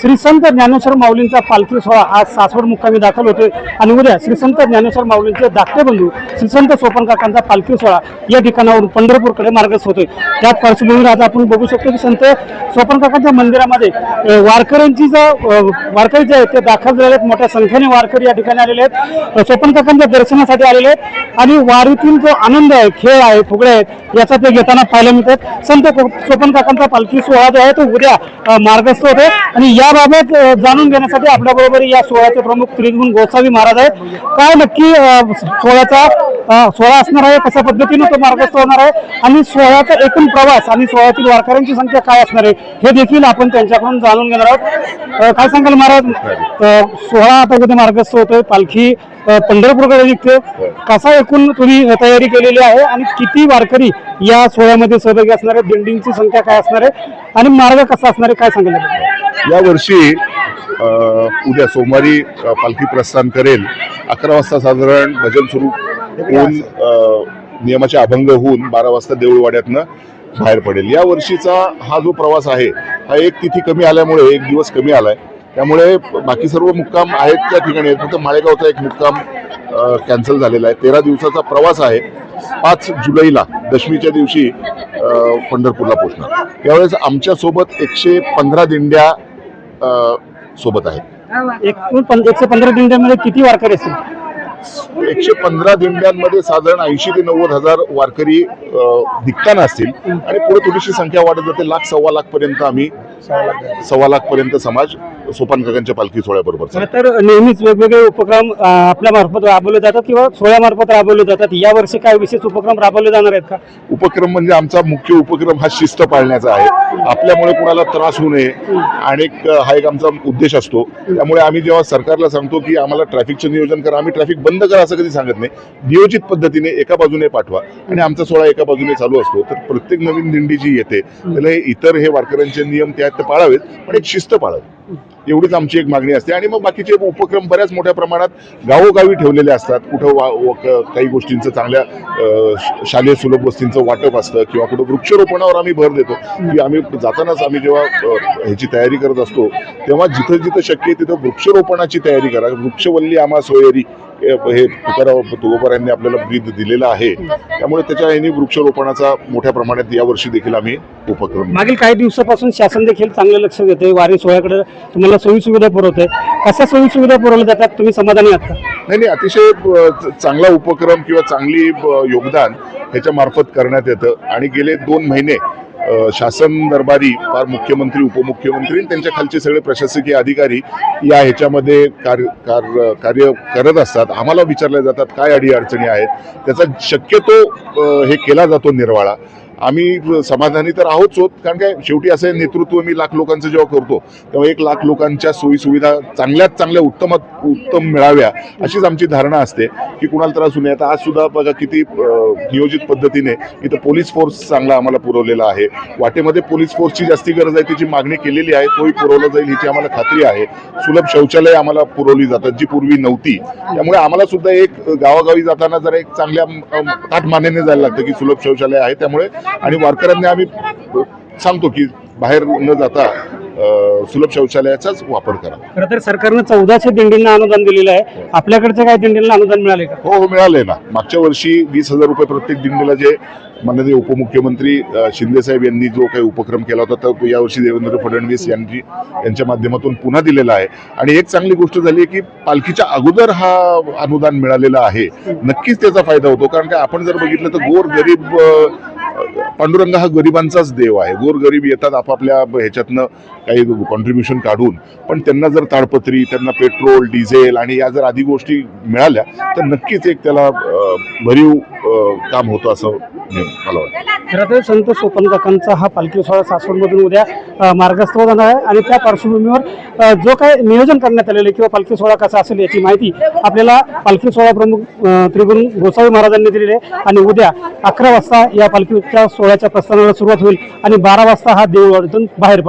श्री संत ज्ञानेश्वर माऊलींचा पालखी सोहळा आज सासवड मुक्कामी दाखल होतोय. आणि उद्या श्री संत ज्ञानेश्वर माऊलींचे धाकटे बंधू श्री संत सोपन काकांचा पालखी सोहळा या ठिकाणावरून पंढरपूरकडे मार्गस्थ होतोय. त्या पार्श्वभूमीवर आज आपण बघू शकतो की संत सोपन काकांच्या मंदिरामध्ये वारकऱ्यांची जो वारकरी जे आहेत ते दाखल झालेले आहेत. मोठ्या संख्येने वारकरी या ठिकाणी आलेले आहेत. सोपन काकांच्या दर्शनासाठी आलेले आहेत. आणि वारीतील जो आनंद आहे खेळ आहे फुगडे आहेत याचा ते घेताना पाहायला मिळतात. संत सोपन काकांचा पालखी सोहळा जो आहे तो उद्या मार्गस्थ होते आणि याबाबत जाणून घेण्यासाठी आपल्या बरोबर या सोहळ्याचे प्रमुख त्रिगुण गोसावी महाराज आहेत. काय नक्की सोहळ्याचा सोहळा असणार आहे कशा पद्धतीने तो मार्गस्थ होणार आहे आणि सोहळ्याचा एकूण प्रवास आणि सोहळ्यातील वारकऱ्यांची संख्या काय असणार आहे हे देखील आपण त्यांच्याकडून जाणून घेणार आहोत. काय सांगाल महाराज? सोहळा आता उद्या मार्गस्थ होतोय? पालखी पंढरपूरकडे निघते. कसा एकूण तुम्ही तयारी केलेली आहे आणि किती वारकरी या सोहळ्यामध्ये सहभागी असणार आहे दिंडींची संख्या काय असणार आहे? आणि मार्ग कसा असणार आहे? काय सांगितलं या वर्षी उद्या सोमवारी पालखी प्रस्थान करेल. अकरा वाजता साधारण भजन सुरू होऊन नियमाचे अभंग होऊन बारा वाजता देऊळवाड्यातनं बाहेर पडेल. या वर्षीचा हा जो प्रवास आहे हा एक तिथी कमी आल्यामुळे एक दिवस कमी आलाय. त्यामुळे बाकी सर्व मुक्काम आहेत त्या ठिकाणी. आहेत फक्त माळेगावचा एक मुक्काम कॅन्सल झालेला आहे. तेरा दिवसाचा प्रवास आहे. पाच जुलैला दशमीच्या दिवशी पंढरपूरला पोहोचणार. त्यावेळेस आमच्यासोबत एकशे पंधरा दिंड्या सोबत आहेत. एकशे पंधरा दिंड्यांमध्ये किती वारकरी असतील? एकशे पंधरा दिंड्यांमध्ये साधारण ऐंशी ते नव्वद हजार वारकरी निघताना असतील आणि पुढे थोडीशी संख्या वाढत जाते. लाख सव्वा लाख पर्यंत आम्ही सव्वा लाख पर्यंत समाज सोपान काकांच्या पालखी सोहळ्याबरोबर. तर नेहमीच वेगवेगळे उपक्रम आपल्या मार्फत राबवले जातात किंवा सोहळ्यामार्फत राबवले जातात? या वर्षी काय विशेष उपक्रम राबवले जाणार आहेत का? उपक्रम म्हणजे आमचा मुख्य उपक्रम हा शिस्त पाळण्याचा आहे. आपल्यामुळे कुणाला त्रास होऊ नये. आणि हा एक आमचा उद्देश असतो. त्यामुळे आम्ही जेव्हा सरकारला सांगतो की आम्हाला ट्रॅफिकचं नियोजन करा आम्ही ट्रॅफिक बंद करा असं कधी सांगत नाही. नियोजित पद्धतीने एका बाजूने पाठवा आणि आमचा सोहळा एका बाजूने चालू असतो. तर प्रत्येक नवीन दिंडी जी येते त्याला हे इतर हे वारकऱ्यांचे नियम त्यात पाळावेत पण एक शिस्त पाळावी. एवढीच आमची एक मागणी असते. आणि मग बाकीचे उपक्रम बऱ्याच मोठ्या प्रमाणात गावोगावी ठेवलेले असतात. कुठं वा काही गोष्टींचं चांगल्या शालेय सुलभ वस्तींचं वाटप असतं किंवा कुठं वृक्षारोपणावर आम्ही भर देतो. की आम्ही जातानाच आम्ही जेव्हा ह्याची तयारी करत असतो तेव्हा जिथं जिथं शक्य आहे तिथं वृक्षारोपणाची तयारी करा. वृक्षवल्ली आम्हा सोयरी हे तुकाराम तुकोबार यांनी आपल्याला ब्रीद दिलेलं आहे. त्यामुळे त्याच्या यांनी वृक्षारोपणाचा मोठ्या प्रमाणात यावर्षी देखील आम्ही उपक्रम मागील काही दिवसापासून शासन देखील चांगलं लक्ष देते वारी सोहळ्याकडे तुम्हाला सोयी सुविधा पुरवते कशा सोयी सुविधा पुरवल्या जातात? तुम्ही समाधानी आहात नाही नाही अतिशय चांगला उपक्रम किंवा चांगली योगदान ह्याच्या मार्फत करण्यात येतं. आणि गेले दोन महिने शासन दरबारी फार मुख्यमंत्री उपमुख्यमंत्री आणि त्यांच्या खालचे सगळे प्रशासकीय अधिकारी या ह्याच्यामध्ये कार्य कार्य कार्य करत असतात. आम्हाला विचारल्या जातात काय अडी अडचणी आहेत? त्याचा शक्यतो हे केला जातो निर्वाळा. आम्ही समाधानी तर आहोत होत कारण काय शेवटी असं नेतृत्व मी लाख लोकांचं जेव्हा करतो तेव्हा एक लाख लोकांच्या सोयी सुविधा चांगल्यात चांगल्या उत्तमात उत्तम मिळाव्या अशीच आमची धारणा असते की कुणाला त्रास होऊ नये. आता आज सुद्धा बघा किती नियोजित पद्धतीने इथं पोलीस फोर्स चांगला आम्हाला पुरवलेला आहे. वाटेमध्ये पोलीस फोर्सची जास्ती गरज आहे त्याची मागणी केलेली आहे तोही पुरवला जाईल ह्याची आम्हाला खात्री आहे. सुलभ शौचालय आम्हाला पुरवली जातात जी पूर्वी नव्हती. त्यामुळे आम्हाला सुद्धा एक गावागावी जाताना जरा एक चांगल्या अं, ताठ मानेने जायला लागतं की सुलभ शौचालय आहे त्यामुळे आणि वारकऱ्यांनी आम्ही सांगतो की बाहेर न जाता सुलभ शौचालयाचाच वापर करा. खरं तर सरकारनं चौदाशे दिंडींना अनुदान दिलेलं आहे. आपल्याकडच्या काही दिंडींना अनुदान मिळाले का? हो हो मिळालंय ना. मागच्या वर्षी वीस हजार रुपये प्रत्येक दिंडीला जे माननीय उपमुख्यमंत्री शिंदे साहेब यांनी जो काही उपक्रम केला होता तो यावर्षी देवेंद्र फडणवीस यांची यांच्या माध्यमातून पुन्हा दिलेला आहे. आणि एक चांगली गोष्ट झाली आहे की पालखीच्या अगोदर हा अनुदान मिळालेला आहे. नक्कीच त्याचा फायदा होतो. कारण काय आपण जर बघितलं तर गोर गरीब पांडुरंग हा गरिबांचाच देव आहे. गोर गरीब येतात आपापल्या ह्याच्यातनं काही कॉन्ट्रीब्युशन काढून. पण त्यांना जर ताडपत्री त्यांना पेट्रोल डिझेल आणि या जर आधी गोष्टी मिळाल्या तर नक्कीच एक त्याला भरीव काम होतं असं मला वाटतं. खरं संत सोपन काकांचा हा पालखी सोहळा सासवडमधून उद्या मार्गस्थ जाणार आहे आणि त्या पार्श्वभूमीवर जो काय नियोजन करण्यात आलेलं आहे किंवा पालखी सोहळा कसा असेल याची माहिती आपल्याला पालखी सोहळा प्रमुख त्रिभुवन गोसावी महाराजांनी दिलेली आहे. आणि उद्या अकरा वाजता या पालखीच्या सोहळ्याच्या प्रस्थानाला सुरुवात होईल आणि बारा वाजता हा देऊळवाडीतून बाहेर पडेल